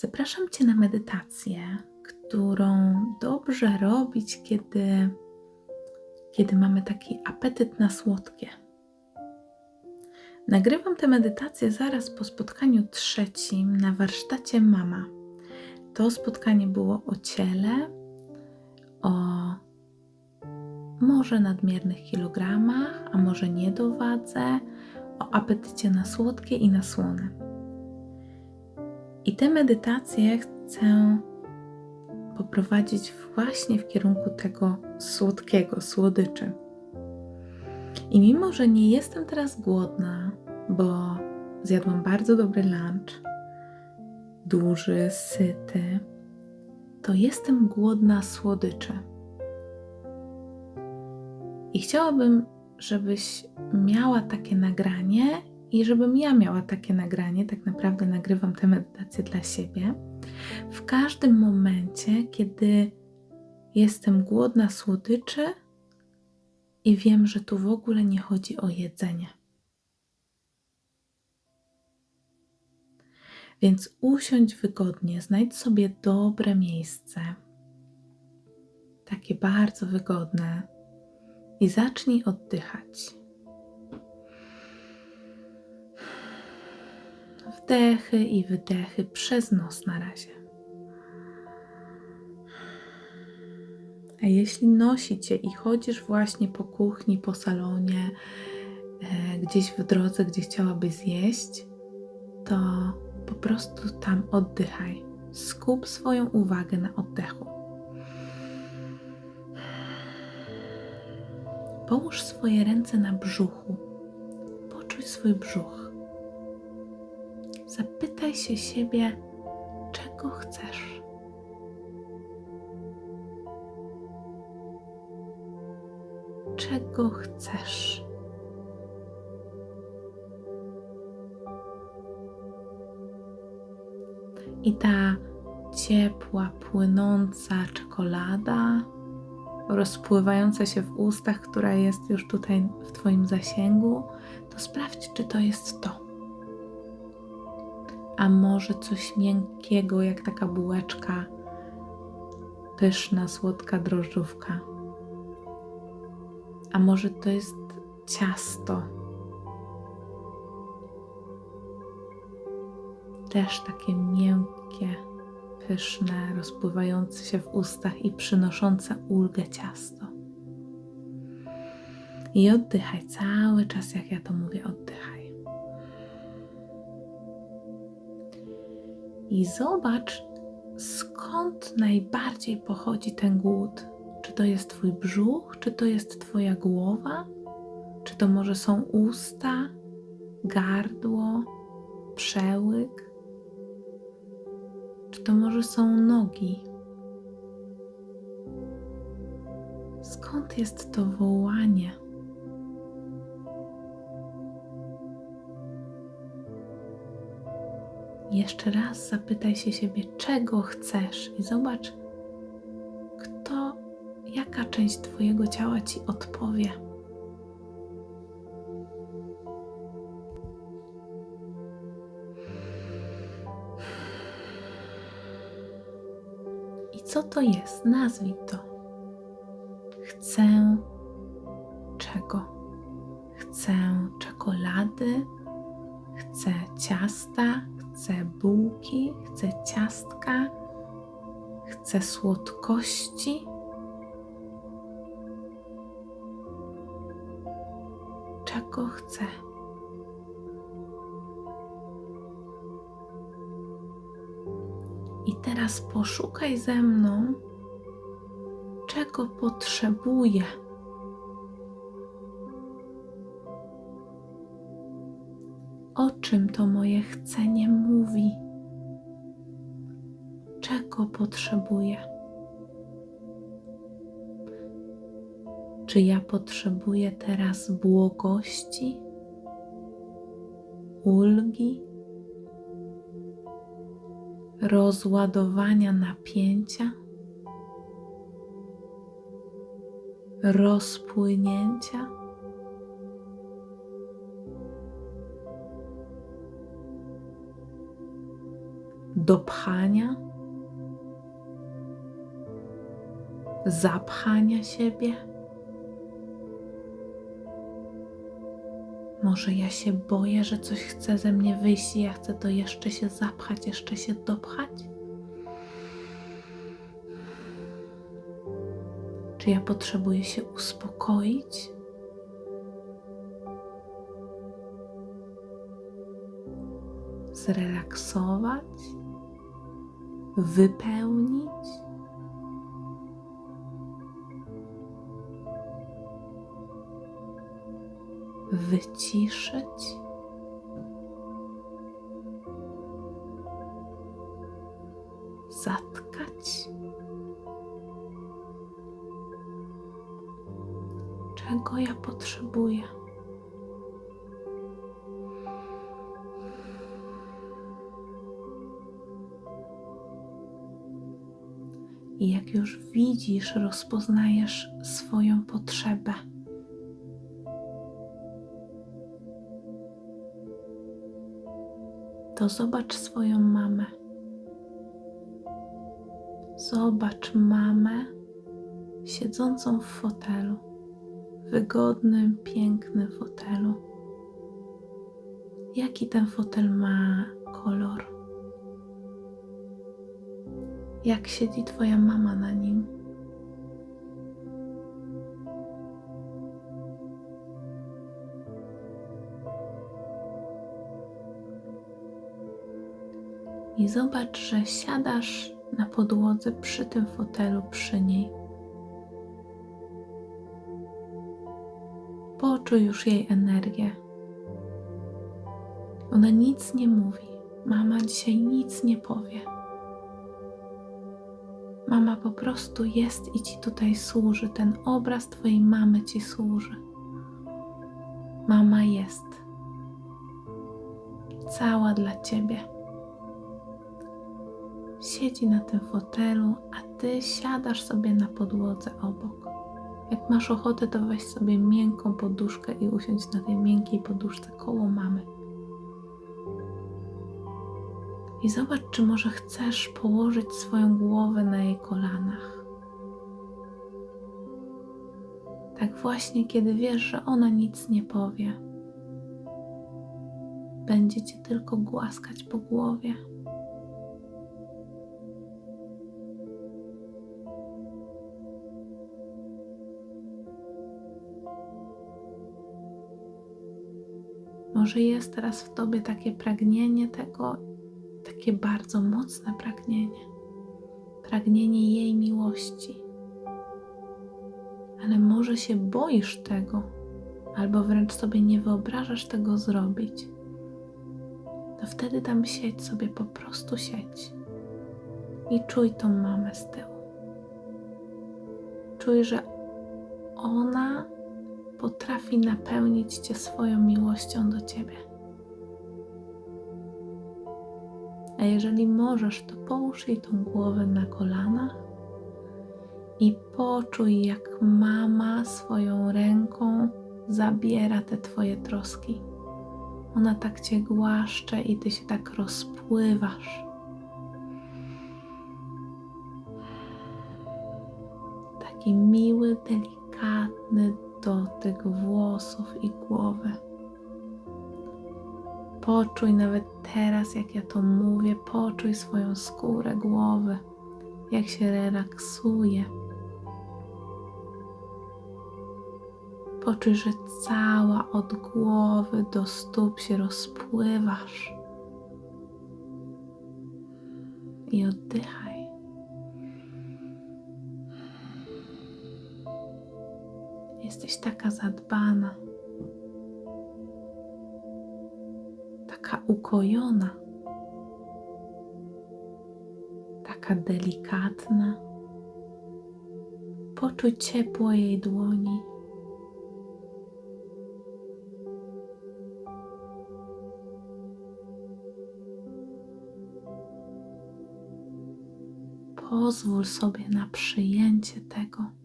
Zapraszam Cię na medytację, którą dobrze robić, kiedy, kiedy mamy taki apetyt na słodkie. Nagrywam tę medytację zaraz po spotkaniu trzecim na warsztacie Mama. To spotkanie było o ciele, o może nadmiernych kilogramach, a może niedowadze, o apetycie na słodkie i na słone. I tę medytację chcę poprowadzić właśnie w kierunku tego słodkiego, słodyczy. I mimo, że nie jestem teraz głodna, bo zjadłam bardzo dobry lunch, duży, syty, to jestem głodna słodyczy. I chciałabym, żebyś miała takie nagranie i żebym ja miała takie nagranie. Tak naprawdę nagrywam tę medytację dla siebie. W każdym momencie, kiedy jestem głodna słodyczy i wiem, że tu w ogóle nie chodzi o jedzenie. Więc usiądź wygodnie, znajdź sobie dobre miejsce, takie bardzo wygodne, i zacznij oddychać. Wdechy i wydechy przez nos na razie. A jeśli nosicie i chodzisz właśnie po kuchni, po salonie, e, gdzieś w drodze, gdzie chciałabyś zjeść, to po prostu tam oddychaj. Skup swoją uwagę na oddechu. Połóż swoje ręce na brzuchu. Poczuj swój brzuch. Zapytaj się siebie, czego chcesz. Czego chcesz? I ta ciepła, płynąca czekolada rozpływająca się w ustach, która jest już tutaj w Twoim zasięgu, to sprawdź, czy to jest to. A może coś miękkiego, jak taka bułeczka, pyszna, słodka drożdżówka. A może to jest ciasto. Też takie miękkie pyszne, rozpływające się w ustach i przynoszące ulgę ciasto. I oddychaj cały czas, jak ja to mówię, oddychaj. I zobacz, skąd najbardziej pochodzi ten głód. Czy to jest Twój brzuch, czy to jest Twoja głowa, czy to może są usta, gardło, przełyk to może są nogi. Skąd jest to wołanie? Jeszcze raz zapytaj się siebie, czego chcesz, i zobacz, kto, jaka część Twojego ciała ci odpowie. Co to jest? Nazwij to. Chcę czego? Chcę czekolady, chcę ciasta, chcę bułki, chcę ciastka, chcę słodkości. Czego chcę? I teraz poszukaj ze mną, czego potrzebuję. O czym to moje chcenie mówi? Czego potrzebuję? Czy ja potrzebuję teraz błogości, ulgi? rozładowania napięcia, rozpłynięcia. Dopchania, zapchania siebie. Może ja się boję, że coś chce ze mnie wyjść i ja chcę to jeszcze się zapchać, jeszcze się dopchać? Czy ja potrzebuję się uspokoić? Zrelaksować? Wypełnić? Wyciszyć? Zatkać? czego ja potrzebuję. I jak już widzisz, rozpoznajesz swoją potrzebę. To zobacz swoją mamę. Zobacz mamę siedzącą w fotelu wygodnym, pięknym fotelu. Jaki ten fotel ma kolor? Jak siedzi Twoja mama na nim? I zobacz, że siadasz na podłodze przy tym fotelu, przy niej. Poczuj już jej energię. Ona nic nie mówi. Mama dzisiaj nic nie powie. Po prostu jest i ci tutaj służy. Ten obraz Twojej mamy ci służy. Mama jest. Cała dla Ciebie. Siedzi na tym fotelu, a Ty siadasz sobie na podłodze obok. Jak masz ochotę, to weź sobie miękką poduszkę i usiądź na tej miękkiej poduszce koło mamy. I zobacz, czy może chcesz położyć swoją głowę na jej kolanach. Tak właśnie, kiedy wiesz, że ona nic nie powie, będzie cię tylko głaskać po głowie. Może jest teraz w tobie takie pragnienie tego, takie bardzo mocne pragnienie, pragnienie jej miłości. Ale może się boisz tego, albo wręcz sobie nie wyobrażasz tego zrobić. To wtedy tam siedź sobie, po prostu siedź i czuj tą mamę z tyłu. Czuj, że ona potrafi napełnić Cię swoją miłością do Ciebie. A jeżeli możesz, to połóż jej tą głowę na kolanach i poczuj, jak mama swoją ręką zabiera te Twoje troski. Ona tak Cię głaszcze i Ty się tak rozpływasz. Taki miły, delikatny dotyk włosów i głowy. Poczuj nawet teraz, jak ja to mówię, poczuj swoją skórę głowy, jak się relaksuje. Poczuj, że cała od głowy do stóp się rozpływasz. I oddychaj. Jesteś taka zadbana, taka ukojona, taka delikatna. Poczuj ciepło jej dłoni. Pozwól sobie na przyjęcie tego.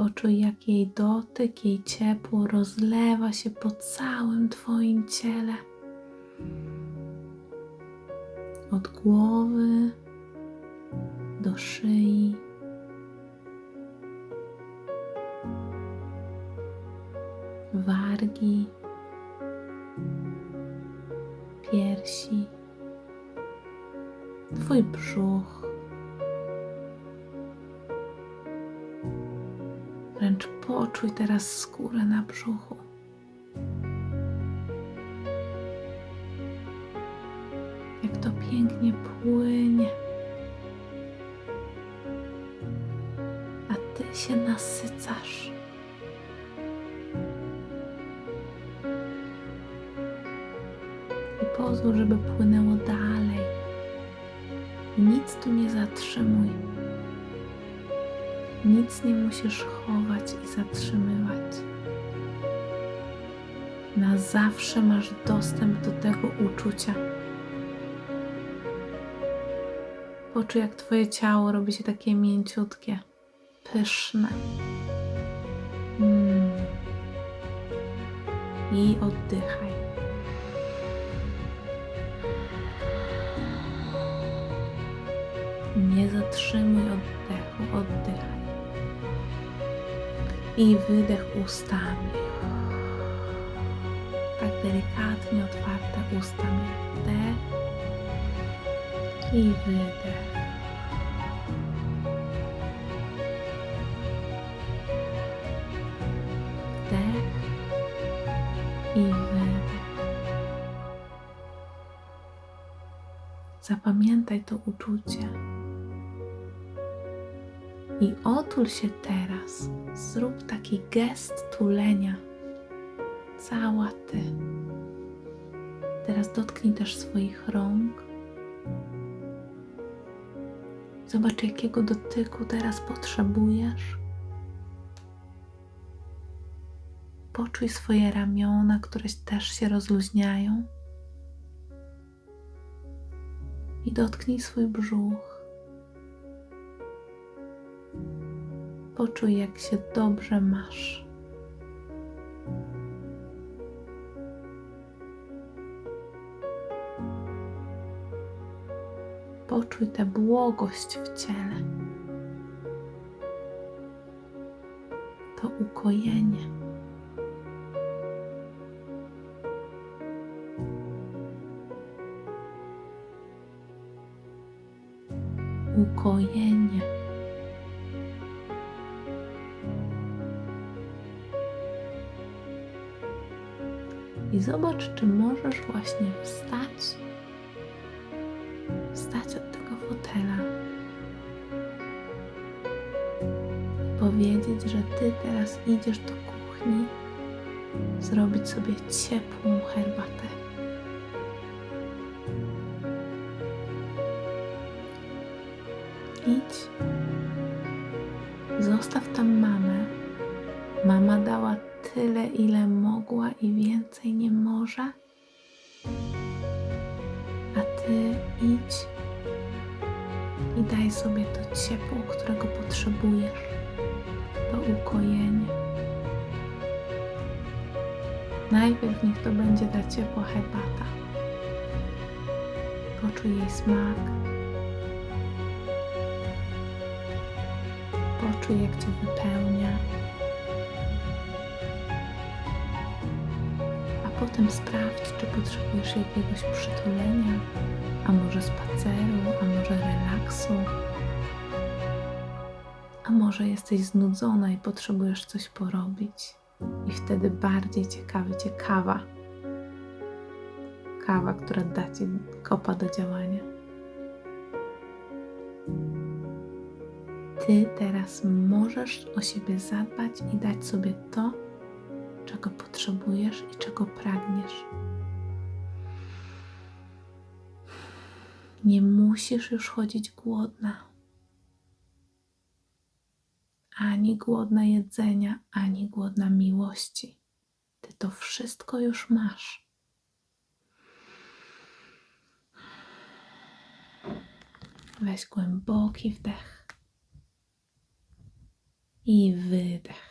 Poczuj, jak jej dotyk, jej ciepło rozlewa się po całym Twoim ciele. Od głowy do szyi. Wargi, piersi, Twój brzuch. Wręcz poczuj teraz skórę na brzuchu. Jak to pięknie płynie. A ty się nasycasz. I pozwól, żeby płynęło dalej. Nic tu nie zatrzymuj. Nic nie musisz chować i zatrzymywać. Na zawsze masz dostęp do tego uczucia. Poczuj, jak Twoje ciało robi się takie mięciutkie, pyszne. Mm. I oddychaj. Nie zatrzymuj oddechu, oddychaj. I wydech ustami. Tak delikatnie otwarte ustami. Wdech i wydech. Wdech i wydech. Zapamiętaj to uczucie. I otul się teraz. Zrób taki gest tulenia. Cała ty. Teraz dotknij też swoich rąk. Zobacz, jakiego dotyku teraz potrzebujesz. Poczuj swoje ramiona, które też się rozluźniają. I dotknij swój brzuch. Poczuj, jak się dobrze masz. Poczuj tę błogość w ciele. To ukojenie. Ukojenie. I zobacz, czy możesz właśnie wstać wstać od tego fotela powiedzieć, że ty teraz idziesz do kuchni zrobić sobie ciepłą herbatę. Idź, zostaw tam mamę. Mama dała tyle, ile mogła i więcej nie może a ty idź i daj sobie to ciepło, którego potrzebujesz, to ukojenie. Najpierw niech to będzie ta ciepła herbata. Poczuj jej smak. Poczuj, jak cię wypełnia. Potem sprawdź, czy potrzebujesz jakiegoś przytulenia, a może spaceru, a może relaksu, a może jesteś znudzona i potrzebujesz coś porobić. I wtedy bardziej ciekawi Cię kawa. Kawa, która da Ci kopa do działania. Ty teraz możesz o siebie zadbać i dać sobie to, czego potrzebujesz i czego pragniesz. Nie musisz już chodzić głodna. Ani głodna jedzenia, ani głodna miłości. Ty to wszystko już masz. Weź głęboki wdech. i wydech.